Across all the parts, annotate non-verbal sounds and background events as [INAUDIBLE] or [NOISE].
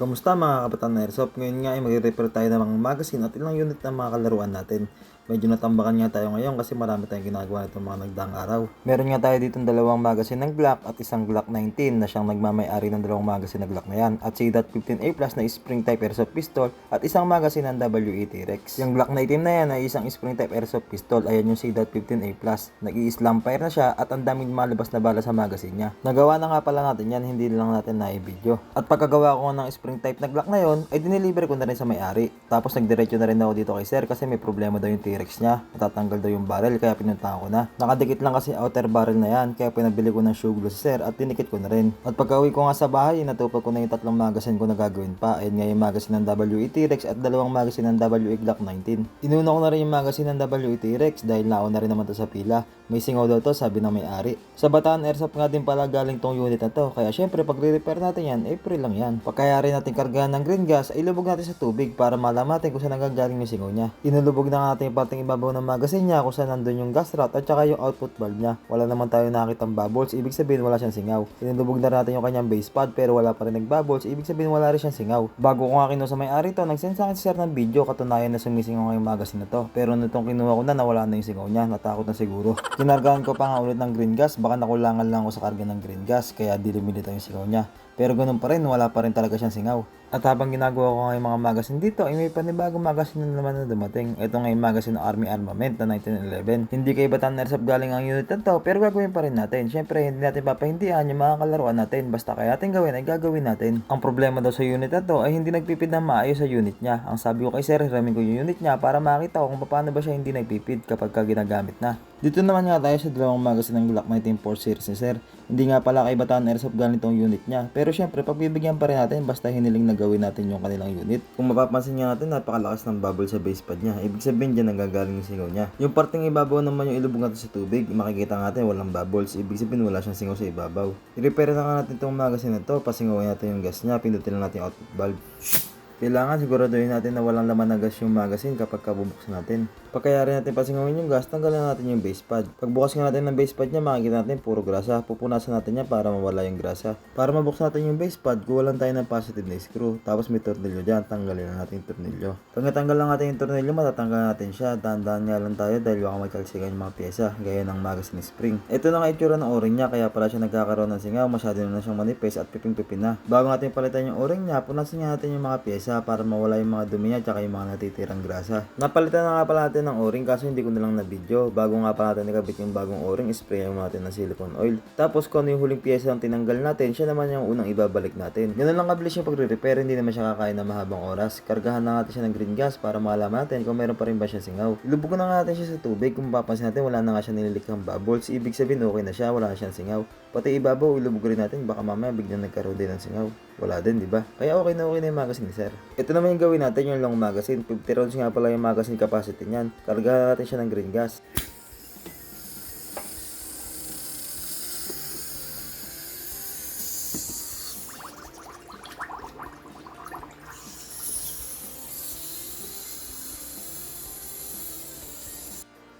Kamusta mga kabataan na Airsoft? Ngayon nga ay magre-repair tayo ng mga magazine at ilang unit ng mga kalaruan natin. Medyo natambakan nga tayo ngayon kasi marami tayong ginagawa nitong mga nagdaang araw. Meron nga tayo dito dalawang magazine ng Glock at isang Glock 19 na siyang nagmamay-ari ng dalawang magazine ng Glock na yan at si .15A Plus na spring type airsoft pistol at isang magazine ng WET Rex. Yung Glock 19 na yan ay isang spring type airsoft pistol ayan yung si .15A Plus. Nag-i-slam fire na siya at ang daming malabas na bala sa magazine niya. Nagawa na nga pala natin yan, hindi lang natin na-video. At pagkagawa ko ng spring type na Glock na yon ay dineliver ko na rin sa may-ari. Tapos nagdiretso na rin ako dito kay sir kasi may problema daw yung T-Rex niya. Natatanggal daw yung barrel kaya pinuntahan ko na. Nakadikit lang kasi outer barrel na yan kaya pinabili ko ng shoe glue sir at tinikit ko na rin. At pagka uwi ko nga sa bahay, natupag ko na yung tatlong magazine ko na gagawin pa. Ayun nga yung magazine ng WET Rex at dalawang magazine ng WE Glock 19. Inuna ko na rin yung magazine ng WET Rex dahil nauna rin naman to sa pila. May singaw daw to sabi ng may-ari. Sa Bataan Airsoft nga din pala galing tong unit na to. Kaya syempre pag re-repair natin yan, April lang yan. Pagkayari natin kargahan ng green gas, ay ilubog natin sa tubig para malaman natin kung saan nagagaling yung singaw niya. Inulubog na natin yung parting ibabaw ng magazine niya kung saan nandun yung gas rat at saka yung output valve niya. Wala naman tayo nakitang bubbles, ibig sabihin wala siyang singaw. Inulubog na natin yung kanyang base pad pero wala pa rin nagbubbles, ibig sabihin wala rin siyang singaw. Bago ko nga kinuha sa may-ari to, nagsend sa akin si sir ng video katunayan na sumisingaw nga yung magazine na to. Pero nitong kinuha ko na nawala na yung singaw niya, natakot na siguro. [LAUGHS] Kinargahan ko pa nga ulit ng green gas, baka nakulangan lang ako sa karga ng green gas kaya di lumilitaw yung singaw niya. Pero ganun pa rin, wala pa rin talaga siyang singaw. At habang ginagawa ko nga yung mga magazine dito, ay may panibagong magazine na naman na dumating. Ito nga yung magazine ng Army Armament na 1911. Hindi kay Bataan Airsoft galing ang unit na pero gagawin pa rin natin. Siyempre, hindi natin papahindihan yung mga kalaruan natin. Basta kaya natin gawin, ay gagawin natin. Ang problema daw sa unit na ay hindi nagpipid ng maayos sa unit niya. Ang sabi ko kay Sir, hiramin ko yung unit niya para makita ko kung paano ba siya hindi nagpipid kapag ka ginagamit na. Dito naman nga tayo sa dalawang magazine ng Glock 19 4 series ni Sir. Hindi nga pala kay Bataan Airsoft galing tong unit niya. Pero syempre, pagbibigyan pa rin natin basta hiniling na gawin natin yung kanilang unit. Kung mapapansin nga natin, napakalakas ng bubble sa base pad niya. Ibig sabihin dyan nanggagaling yung singaw niya. Yung parting ibabaw naman yung ilubog natin sa tubig, makikita natin walang bubbles. Ibig sabihin wala siyang singaw sa ibabaw. I-repair na natin itong magazine na to, pasingawin natin yung gas niya, pindutin lang natin yung output valve. Kailangan siguraduhin natin na walang laman na gas yung magazine kapag kabubuksan natin. Pagkayari natin pasingawin yung gas, tanggalan natin yung base pad. Pagbukas nga natin ng base pad niya, makikita natin puro grasa. Pupunasan natin niya para mawala yung grasa. Para mabuksan natin yung base pad, kuwalan tayo ng positive na screw. Tapos may tornilyo dyan, tanggalin na natin yung tornilyo. Pag natanggal lang natin yung tornilyo, matatanggal natin siya. Dahan-dahan nga lang tayo dahil baka may kalsikan yung mga pyesa, gaya ng magazine spring. Ito na nga itsura ng o-ring niya, kaya pala siya nagkakaroon ng singaw, masyado na siyang manipis at piping-pipin na. Bago natin palitan yung o-ring niya, punasan nga natin yung mga pyesa para mawala yung mga dumi niya at yung mga natitirang grasa. Napalitan na nga pala natin ng o-ring kaso hindi ko na lang na video. Bago nga pala natin nakabit yung bagong o-ring, sprayan mo natin ng silicone oil. Tapos kung ano yung huling pyesa ang tinanggal natin, siya naman yung unang ibabalik natin. Ganun lang kabilis yung pagre-repair, hindi naman siya kakain ng mahabang oras. Kargahan na natin siya ng green gas para malaman natin kung meron pa rin ba siya singaw. Ilubog na natin siya sa tubig. Kung mapapansin natin, wala na nga siya nililikhang bubbles. Ibig sabihin, okay na siya, wala na siyang singaw. Pati ibabaw, ilubog rin natin, baka mamaya biglang nagkaroon din ng singaw. Wala din, di ba? Kaya okay na okay na yung magazine ni sir. Ito naman yung gawin natin, yung long magazine. 50 rounds nga pala yung magazine capacity niyan. Kargahan natin siya ng green gas.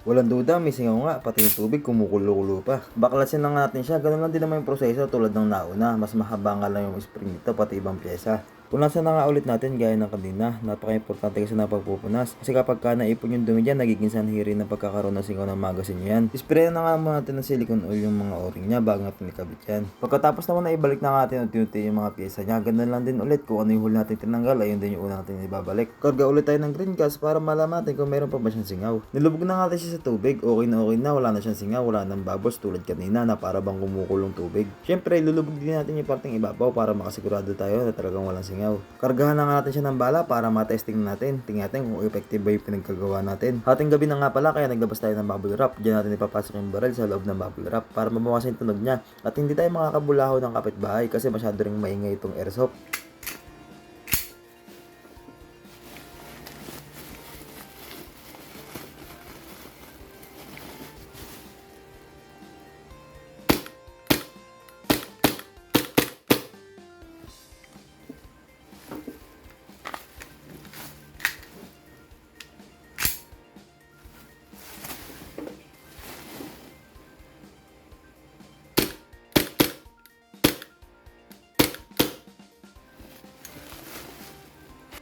Walang duda, may singaw nga, pati yung tubig kumukulo-kulo pa. Baklasin lang natin siya, ganun lang din naman yung proseso tulad ng nauna. Mas mahaba nga lang yung spring nito, pati ibang pyesa. Punasan na nga ulit natin gaya ng kanina. Napaka-importante kasi na pagpupunas. Kasi kapag ka naipon yung dumi dyan, nagiging sanhiri ng pagkakaroon ng singaw ng magazine nyo yan. Spray na nga muna natin ng silicone oil yung mga o-ring niya bago natin ikabit yan. Pagkatapos naman na ibalik na natin unti-unti yung mga pyesa niya, ganun lang din ulit kung ano yung huli natin tinanggal, ayun din yung una natin ibabalik. Karga ulit tayo ng green gas para malaman natin kung meron pa ba siyang singaw. Nilubog na natin siya sa tubig, okay na okay na, wala na siyang singaw, wala nang bubbles tulad kanina na para bang kumukulong tubig. Siyempre, lulubog din natin yung parting ibabaw para makasigurado tayo na talagang walang singaw. Kargahan na nga natin siya ng bala para matesting natin. Tingnan natin kung effective ba yung pinagkagawa natin. Hating gabi na nga pala kaya naglabas tayo ng bubble wrap. Diyan natin ipapasok yung barrel sa loob ng bubble wrap para mabawasan yung tunog niya. At hindi tayo makakabulaho ng kapitbahay kasi masyado ring maingay itong airsoft.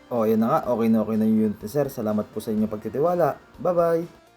O, yan na nga. Okay na okay na yung unit ni sir. Salamat po sa inyong pagtitiwala. Bye-bye!